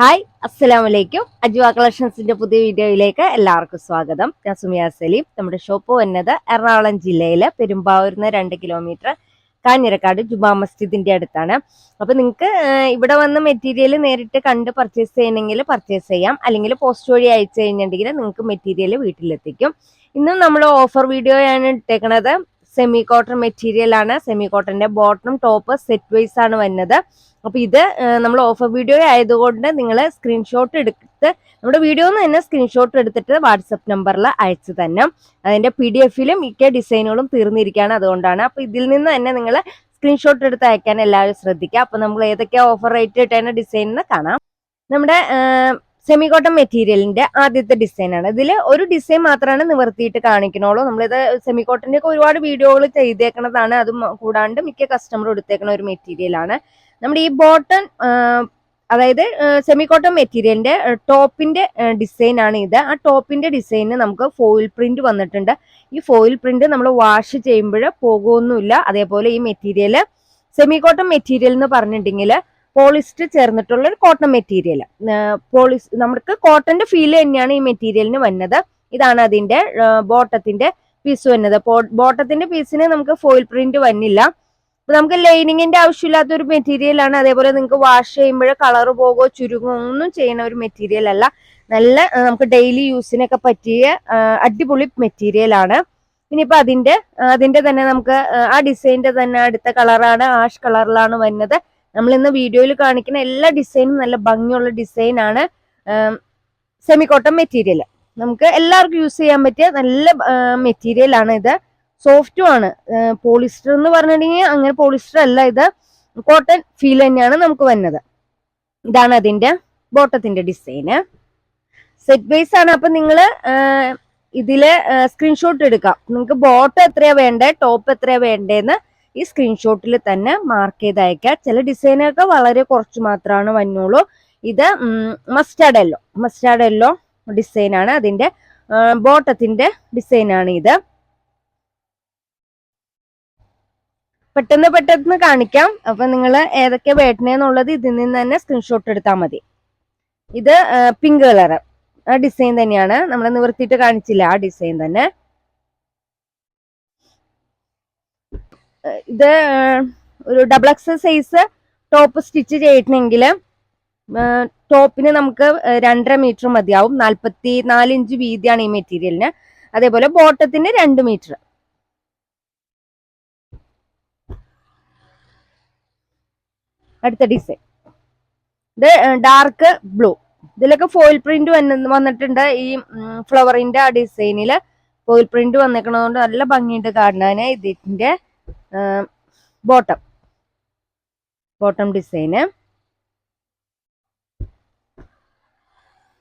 Hi അസ്സലാം വലൈക്കും അജ്വ കളക്ഷൻസിന്റെ പുതിയ വീഡിയോയിലേക്ക് എല്ലാവർക്കും സ്വാഗതം. ഞാൻ സുമിയ സലീം. നമ്മുടെ ഷോപ്പ് വന്നത് എറണാകുളം ജില്ലയിലെ പെരുമ്പാവൂരിന്ന് രണ്ട് കിലോമീറ്റർ കാഞ്ഞിരക്കാട് ജുബാ മസ്ജിദിന്റെ അടുത്താണ്. അപ്പൊ നിങ്ങൾക്ക് ഇവിടെ വന്ന് മെറ്റീരിയൽ നേരിട്ട് കണ്ട് പർച്ചേസ് ചെയ്യണമെങ്കിൽ പർച്ചേസ് ചെയ്യാം. അല്ലെങ്കിൽ പോസ്റ്റ് വഴി അയച്ചു കഴിഞ്ഞിട്ടുണ്ടെങ്കിൽ നിങ്ങൾക്ക് മെറ്റീരിയൽ വീട്ടിലെത്തിക്കും. ഇന്നും നമ്മൾ ഓഫർ വീഡിയോയാണ് ഇട്ടേക്കണത്. സെമി കോട്ടൺ മെറ്റീരിയൽ ആണ്. സെമി കോട്ടന്റെ ബോട്ടം ടോപ്പ് സെറ്റ് വൈസ് ആണ് വരുന്നത്. അപ്പൊ ഇത് നമ്മൾ ഓഫർ വീഡിയോ ആയതുകൊണ്ട് നിങ്ങൾ സ്ക്രീൻഷോട്ട് എടുത്ത് നമ്മുടെ വീഡിയോ തന്നെ സ്ക്രീൻഷോട്ട് എടുത്തിട്ട് വാട്സപ്പ് നമ്പറിൽ അയച്ചു തന്നെ. അതിന്റെ പി ഡി എഫിലും മിക്ക ഡിസൈനുകളും തീർന്നിരിക്കുകയാണ് അതുകൊണ്ടാണ്. അപ്പൊ ഇതിൽ നിന്ന് തന്നെ നിങ്ങൾ സ്ക്രീൻഷോട്ട് എടുത്ത് അയക്കാൻ എല്ലാവരും ശ്രദ്ധിക്കുക. അപ്പൊ നമ്മൾ ഏതൊക്കെ ഓഫർ റേറ്റ് ഇട്ടേണ്ട ഡിസൈൻ എന്ന് കാണാം. നമ്മുടെ സെമി കോട്ടൺ മെറ്റീരിയലിന്റെ ആദ്യത്തെ ഡിസൈൻ ആണ്. ഇതിൽ ഒരു ഡിസൈൻ മാത്രമാണ് നിവർത്തിയിട്ട് കാണിക്കണുള്ളൂ. നമ്മളിത് സെമി കോട്ടന്റെ ഒക്കെ ഒരുപാട് വീഡിയോകൾ ചെയ്തേക്കണതാണ്. അത് കൂടാണ്ട് മിക്ക കസ്റ്റമർ എടുത്തേക്കണ ഒരു മെറ്റീരിയലാണ് നമ്മുടെ ഈ ബോട്ടൺ അതായത് സെമി കോട്ടൺ മെറ്റീരിയലിന്റെ ടോപ്പിന്റെ ഡിസൈൻ ആണ് ഇത്. ആ ടോപ്പിന്റെ ഡിസൈന് നമുക്ക് ഫോയിൽ പ്രിന്റ് വന്നിട്ടുണ്ട്. ഈ ഫോയിൽ പ്രിന്റ് നമ്മൾ വാഷ് ചെയ്യുമ്പോൾ പോകുമൊന്നുമില്ല അതേപോലെ ഈ മെറ്റീരിയൽ സെമി കോട്ടൺ മെറ്റീരിയൽ എന്ന് പറഞ്ഞിട്ടുണ്ടെങ്കിൽ പോളിസ്റ്റർ ചേർന്നിട്ടുള്ള ഒരു കോട്ടൺ മെറ്റീരിയൽ പോളിസ് നമുക്ക് കോട്ടന്റെ ഫീൽ തന്നെയാണ് ഈ മെറ്റീരിയലിന് വന്നത്. ഇതാണ് അതിന്റെ ബോട്ടത്തിന്റെ പീസ് വന്നത്. ബോട്ടത്തിന്റെ പീസിന് നമുക്ക് ഫോയിൽ പ്രിന്റ് വന്നില്ല. നമുക്ക് ലൈനിങ്ങിന്റെ ആവശ്യമില്ലാത്ത ഒരു മെറ്റീരിയൽ ആണ്. അതേപോലെ നിങ്ങൾക്ക് വാഷ് ചെയ്യുമ്പോൾ കളർ പോകോ ചുരുങ്ങോ ഒന്നും ചെയ്യുന്ന ഒരു മെറ്റീരിയൽ അല്ല. നല്ല നമുക്ക് ഡെയിലി യൂസിനൊക്കെ പറ്റിയ അടിപൊളി മെറ്റീരിയൽ ആണ്. ഇനിയിപ്പോ അതിന്റെ അതിന്റെ തന്നെ നമുക്ക് ആ ഡിസൈനിന്റെ തന്നെ അടുത്ത കളറാണ് ആഷ് കളറിലാണ് വരുന്നത് നമ്മൾ ഇന്ന് വീഡിയോയിൽ കാണിക്കുന്ന എല്ലാ ഡിസൈനും നല്ല ഭംഗിയുള്ള ഡിസൈൻ ആണ് സെമി കോട്ടൺ മെറ്റീരിയൽ നമുക്ക് എല്ലാവർക്കും യൂസ് ചെയ്യാൻ പറ്റിയ നല്ല മെറ്റീരിയൽ ആണ് ഇത്. സോഫ്റ്റും ആണ്. പോളിസ്റ്റർ എന്ന് പറഞ്ഞിട്ടുണ്ടെങ്കിൽ അങ്ങനെ പോളിസ്റ്റർ അല്ല ഇത്. കോട്ടൺ ഫീൽ തന്നെയാണ് നമുക്ക് വന്നത്. ഇതാണ് അതിന്റെ ബോട്ടത്തിന്റെ ഡിസൈന് സെറ്റ് ബേസ് ആണ്. അപ്പൊ നിങ്ങൾ ഇതിൽ സ്ക്രീൻഷോട്ട് എടുക്കാം. നിങ്ങൾക്ക് ബോട്ടം എത്രയാ വേണ്ടേ ടോപ്പ് എത്രയാ വേണ്ടേന്ന് ഈ സ്ക്രീൻഷോട്ടിൽ തന്നെ മാർക്ക് ചെയ്ത് അയക്കാം ചില ഡിസൈനൊക്കെ വളരെ കുറച്ച് മാത്രമാണ് വന്നോളൂ. ഇത് മസ്റ്റാർഡ് എല്ലോ മസ്റ്റാർഡ് എല്ലോ അതിന്റെ ബോട്ടത്തിന്റെ ഡിസൈൻ ആണ് ഇത്. പെട്ടെന്ന് പെട്ടെന്ന് കാണിക്കാം. അപ്പൊ നിങ്ങൾ ഏതൊക്കെ വേട്ടനെന്നുള്ളത് ഇതിൽ നിന്ന് തന്നെ സ്ക്രീൻഷോട്ട് എടുത്താൽ മതി. ഇത് പിങ്ക് കളർ ആ ഡിസൈൻ തന്നെയാണ്. നമ്മൾ നിവർത്തിയിട്ട് കാണിച്ചില്ല ആ ഡിസൈൻ തന്നെ. ഇത് ഒരു double X size top stitch ചെയ്യണമെങ്കിൽ ടോപ്പിന് നമുക്ക് രണ്ടര മീറ്റർ മതിയാവും. നാൽപ്പത്തി നാല് ഇഞ്ച് വീതിയാണ് ഈ മെറ്റീരിയലിന് അതേപോലെ ബോട്ടത്തിന് രണ്ട് മീറ്റർ അടുത്ത ഡിസൈൻ ഇത് ഡാർക്ക് ബ്ലൂ ഇതിലൊക്കെ ഫോയിൽ പ്രിന്റ് വന്നിട്ടുണ്ട്. ഈ ഫ്ലവറിന്റെ ആ ഡിസൈനിൽ ഫോയിൽ പ്രിന്റ് വന്നേക്കണതുകൊണ്ട് നല്ല ഭംഗിയുണ്ട് കാണാൻ ഇതിന്റെ ബോട്ടം ബോട്ടം ഡിസൈന്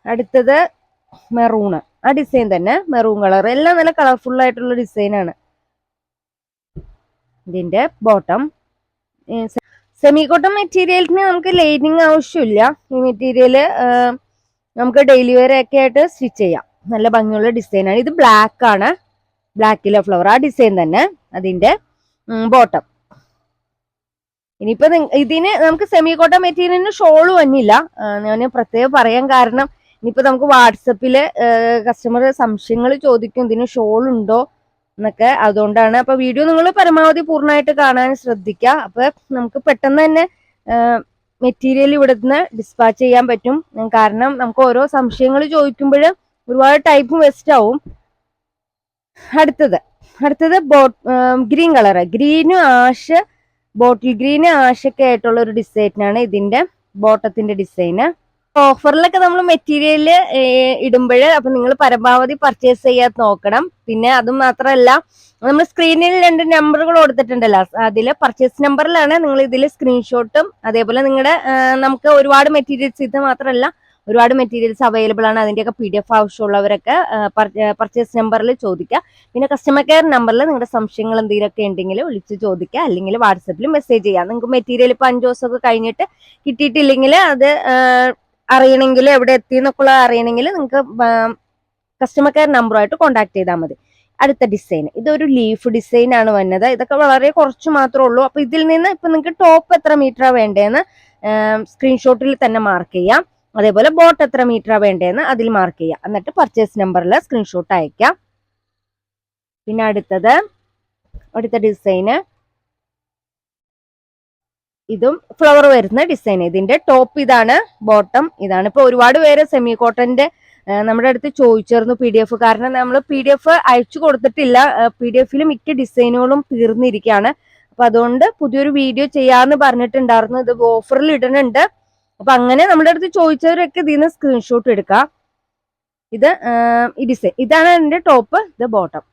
അടുത്തത് മെറൂണ് ആ ഡിസൈൻ തന്നെ മെറൂൺ കളർ എല്ലാം നല്ല കളർഫുൾ ആയിട്ടുള്ള ഡിസൈനാണ് ഇതിന്റെ ബോട്ടം സെമി കോട്ടൺ മെറ്റീരിയലിന് നമുക്ക് ലൈനിങ് ആവശ്യമില്ല. ഈ മെറ്റീരിയൽ നമുക്ക് ഡെയിലി വെയർ ഒക്കെ ആയിട്ട് സ്റ്റിച്ച് ചെയ്യാം. നല്ല ഭംഗിയുള്ള ഡിസൈനാണ് ഇത് ബ്ലാക്ക് ആണ്. ബ്ലാക്കിലെ ഫ്ലവർ ആ ഡിസൈൻ തന്നെ. അതിന്റെ ബോട്ടം ഇനിയിപ്പോ ഇതിന് നമുക്ക് സെമി കോട്ടൺ മെറ്റീരിയലിന് ഷോൾ വന്നില്ല ഞാൻ പ്രത്യേകം പറയാൻ കാരണം ഇനിയിപ്പോ നമുക്ക് വാട്സപ്പിൽ കസ്റ്റമർ സംശയങ്ങൾ ചോദിക്കും ഇതിന് ഷോൾ ഉണ്ടോ എന്നൊക്കെ. അതുകൊണ്ടാണ് അപ്പൊ വീഡിയോ നിങ്ങൾ പരമാവധി പൂർണമായിട്ട് കാണാൻ ശ്രദ്ധിക്കുക അപ്പൊ നമുക്ക് പെട്ടെന്ന് തന്നെ മെറ്റീരിയൽ ഇവിടെ നിന്ന് ഡിസ്പാച്ച് ചെയ്യാൻ പറ്റും. കാരണം നമുക്ക് ഓരോ സംശയങ്ങൾ ചോദിക്കുമ്പോൾ ഒരുപാട് ടൈപ്പ് വെസ്റ്റ് ആവും. അടുത്തത്. അടുത്തത് ബോട്ട് ഗ്രീൻ കളർ ഗ്രീനും ആഷ് ബോട്ടിൽ ഗ്രീന് ആഷൊക്കെ ആയിട്ടുള്ള ഒരു ഡിസൈനാണ് ഇതിന്റെ ബോട്ടത്തിന്റെ ഡിസൈന് ഓഫറിലൊക്കെ നമ്മൾ മെറ്റീരിയൽ ഇടുമ്പോൾ അപ്പൊ നിങ്ങൾ പരമാവധി പർച്ചേസ് ചെയ്യാൻ നോക്കണം. പിന്നെ അതും മാത്രമല്ല നമ്മൾ സ്ക്രീനിൽ രണ്ട് നമ്പറുകൾ കൊടുത്തിട്ടുണ്ടല്ലോ. അതിൽ പർച്ചേസ് നമ്പറിലാണ് നിങ്ങൾ ഇതിൽ സ്ക്രീൻഷോട്ടും അതേപോലെ നിങ്ങളുടെ നമുക്ക് ഒരുപാട് മെറ്റീരിയൽസ് ഇത് മാത്രമല്ല ഒരുപാട് മെറ്റീരിയൽസ് അവൈലബിൾ ആണ്. അതിന്റെയൊക്കെ പി ഡി എഫ് ആവശ്യമുള്ളവരൊക്കെ പർച്ചേസ് നമ്പറിൽ ചോദിക്കുക. പിന്നെ കസ്റ്റമർ കെയർ നമ്പറിൽ നിങ്ങളുടെ സംശയങ്ങൾ എന്തെങ്കിലുമൊക്കെ ഉണ്ടെങ്കിൽ വിളിച്ച് ചോദിക്കുക. അല്ലെങ്കിൽ വാട്സപ്പിൽ മെസ്സേജ് ചെയ്യാം നിങ്ങൾക്ക് മെറ്റീരിയൽ ഇപ്പോൾ അഞ്ച് ദിവസമൊക്കെ കഴിഞ്ഞിട്ട് കിട്ടിയിട്ടില്ലെങ്കിൽ അത് അറിയണമെങ്കിൽ എവിടെ എത്തി എന്നൊക്കെ അറിയണമെങ്കിൽ നിങ്ങൾക്ക് കസ്റ്റമർ കെയർ നമ്പറുമായിട്ട് കോൺടാക്ട് ചെയ്താൽ മതി. അടുത്ത ഡിസൈൻ ഇതൊരു ലീഫ് ഡിസൈൻ ആണ് വന്നത്. ഇതൊക്കെ വളരെ കുറച്ച് മാത്രമേ ഉള്ളൂ. അപ്പൊ ഇതിൽ നിന്ന് ഇപ്പൊ നിങ്ങൾക്ക് ടോപ്പ് എത്ര മീറ്ററാണ് വേണ്ടതെന്ന് സ്ക്രീൻഷോട്ടിൽ തന്നെ മാർക്ക് ചെയ്യാം. അതേപോലെ ബോട്ട് എത്ര മീറ്ററാ വേണ്ടതെന്ന് അതിൽ മാർക്ക് ചെയ്യുക എന്നിട്ട് പർച്ചേസ് നമ്പറിൽ സ്ക്രീൻഷോട്ട് അയക്കാം. പിന്നെ അടുത്തത് അടുത്ത ഡിസൈന് ഇതും ഫ്ലവർ വരുന്ന ഡിസൈൻ ഇതിന്റെ ടോപ്പ് ഇതാണ് ബോട്ടം ഇതാണ്. ഇപ്പൊ ഒരുപാട് പേര് സെമി കോട്ടന്റെ നമ്മുടെ അടുത്ത് ചോദിച്ചിരുന്നു പി ഡി എഫ് കാരണം നമ്മൾ പി ഡി എഫ് അയച്ചു കൊടുത്തിട്ടില്ല. പി ഡി എഫിൽ മിക്ക ഡിസൈനുകളും തീർന്നിരിക്കുകയാണ്. അപ്പൊ അതുകൊണ്ട് പുതിയൊരു വീഡിയോ ചെയ്യാന്ന് പറഞ്ഞിട്ടുണ്ടായിരുന്നു. ഇത് ഓഫറിൽ ഇടുന്നുണ്ട്. അപ്പൊ അങ്ങനെ നമ്മുടെ അടുത്ത് ചോദിച്ചവരൊക്കെ ഇതിൽ നിന്ന് സ്ക്രീൻഷോട്ട് എടുക്കാം. ഇത് ഈ ഡിസൈൻ ഇതാണ് അതിന്റെ ടോപ്പ് ഇത് ബോട്ടം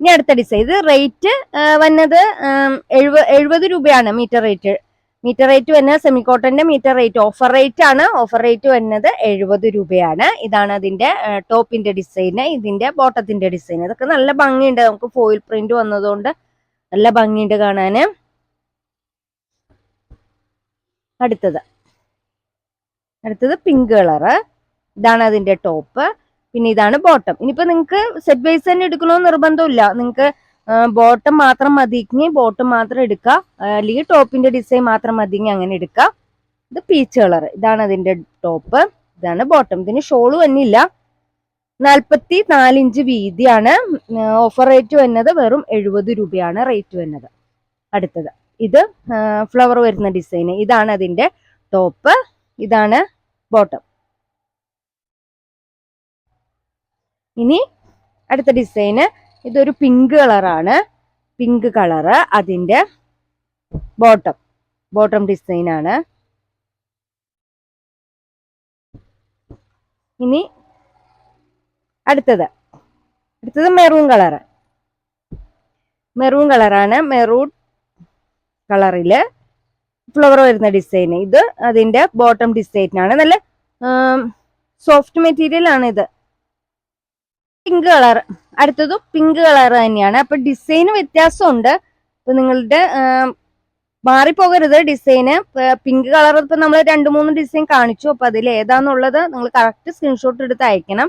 ഇനി അടുത്ത ഡിസൈൻ ഇത് റേറ്റ് വന്നത് എഴുപത് എഴുപത് രൂപയാണ് മീറ്റർ റേറ്റ് മീറ്റർ റേറ്റ് വന്ന സെമി കോട്ടന്റെ മീറ്റർ റേറ്റ് ഓഫർ റേറ്റ് ആണ്. ഓഫർ റേറ്റ് വന്നത് എഴുപത് രൂപയാണ്. ഇതാണ് അതിന്റെ ടോപ്പിന്റെ ഡിസൈൻ ഇതിന്റെ ബോട്ടത്തിന്റെ ഡിസൈൻ ഇതൊക്കെ നല്ല ഭംഗിയുണ്ട്. നമുക്ക് ഫോയിൽ പ്രിന്റ് വന്നതുകൊണ്ട് നല്ല ഭംഗിയുണ്ട് കാണാന് അടുത്തത്. അടുത്തത് പിങ്ക് കളറ് ഇതാണ് അതിന്റെ ടോപ്പ് പിന്നെ ഇതാണ് ബോട്ടം ഇനിയിപ്പോ നിങ്ങൾക്ക് സെറ്റ് വൈസ് തന്നെ എടുക്കണമെന്ന് നിർബന്ധമില്ല. നിങ്ങൾക്ക് ബോട്ടം മാത്രം മതിയെങ്കിൽ ബോട്ടം മാത്രം എടുക്കുക അല്ലെങ്കിൽ ടോപ്പിന്റെ ഡിസൈൻ മാത്രം മതിയെങ്കിൽ അങ്ങനെ എടുക്കുക ഇത് പീച്ച് കളർ ഇതാണ് അതിന്റെ ടോപ്പ് ഇതാണ് ബോട്ടം ഇതിന് ഷോൾ വന്നില്ല. നാൽപ്പത്തി നാലിഞ്ച് വീതിയാണ് ഓഫർ റേറ്റ് വന്നത്. വെറും എഴുപത് രൂപയാണ് റേറ്റ് വന്നത്. അടുത്തത്. ഇത് ഫ്ലവർ വരുന്ന ഡിസൈൻ ഇതാണ് അതിന്റെ ടോപ്പ് ഇതാണ് ബോട്ടം ഇനി അടുത്ത ഡിസൈന് ഇതൊരു പിങ്ക് കളറാണ് പിങ്ക് കളറ് അതിന്റെ ബോട്ടം ബോട്ടം ഡിസൈനാണ് ഇനി അടുത്തത്. അടുത്തത് മെറൂൺ കളറ് മെറൂൺ കളറാണ് മെറൂൺ കളറിൽ ഫ്ലവർ വരുന്ന ഡിസൈൻ. ഇത് അതിന്റെ ബോട്ടം ഡിസൈനാണ് നല്ല സോഫ്റ്റ് മെറ്റീരിയൽ ആണ് ഇത്. Pink colour. അടുത്തത് പിങ്ക് കളർ തന്നെയാണ്. അപ്പൊ ഡിസൈന് വ്യത്യാസമുണ്ട്. ഇപ്പൊ നിങ്ങളുടെ മാറിപ്പോകരുത് ഡിസൈന്. പിങ്ക് കളർ ഇപ്പൊ നമ്മൾ രണ്ട് മൂന്ന് ഡിസൈൻ കാണിച്ചു. അപ്പൊ അതിൽ ഏതാന്നുള്ളത് നിങ്ങൾ കറക്റ്റ് സ്ക്രീൻഷോട്ട് എടുത്ത് അയക്കണം.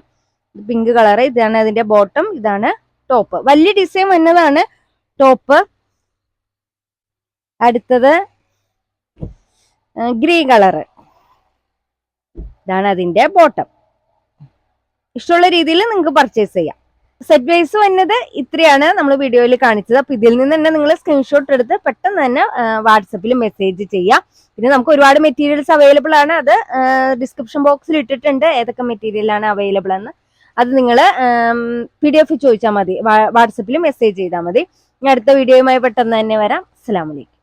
പിങ്ക് കളർ ഇതാണ് അതിന്റെ ബോട്ടം ഇതാണ് ടോപ്പ്. വലിയ ഡിസൈൻ വന്നതാണ് ടോപ്പ്. അടുത്തത് ഗ്രീൻ കളറ്. ഇതാണ് അതിന്റെ ബോട്ടം. ഇഷ്ടമുള്ള രീതിയിൽ നിങ്ങൾക്ക് പർച്ചേസ് ചെയ്യാം. സെറ്റ് വൈസ് വന്നത് ഇത്രയാണ് നമ്മൾ വീഡിയോയിൽ കാണിച്ചത്. അപ്പൊ ഇതിൽ നിന്ന് തന്നെ നിങ്ങൾ സ്ക്രീൻഷോട്ട് എടുത്ത് പെട്ടെന്ന് തന്നെ വാട്സപ്പിൽ മെസ്സേജ് ചെയ്യാം. പിന്നെ നമുക്ക് ഒരുപാട് മെറ്റീരിയൽസ് അവൈലബിൾ ആണ്. അത് ഡിസ്ക്രിപ്ഷൻ ബോക്സിൽ ഇട്ടിട്ടുണ്ട്. ഏതൊക്കെ മെറ്റീരിയൽ ആണ് അവൈലബിൾ എന്ന്. അത് നിങ്ങൾ പി ഡി എഫ് ചോദിച്ചാൽ മതി. വാട്സപ്പിൽ മെസ്സേജ് ചെയ്താൽ മതി. അടുത്ത വീഡിയോയുമായി പെട്ടെന്ന് തന്നെ വരാം. അസ്സലാമലൈക്കും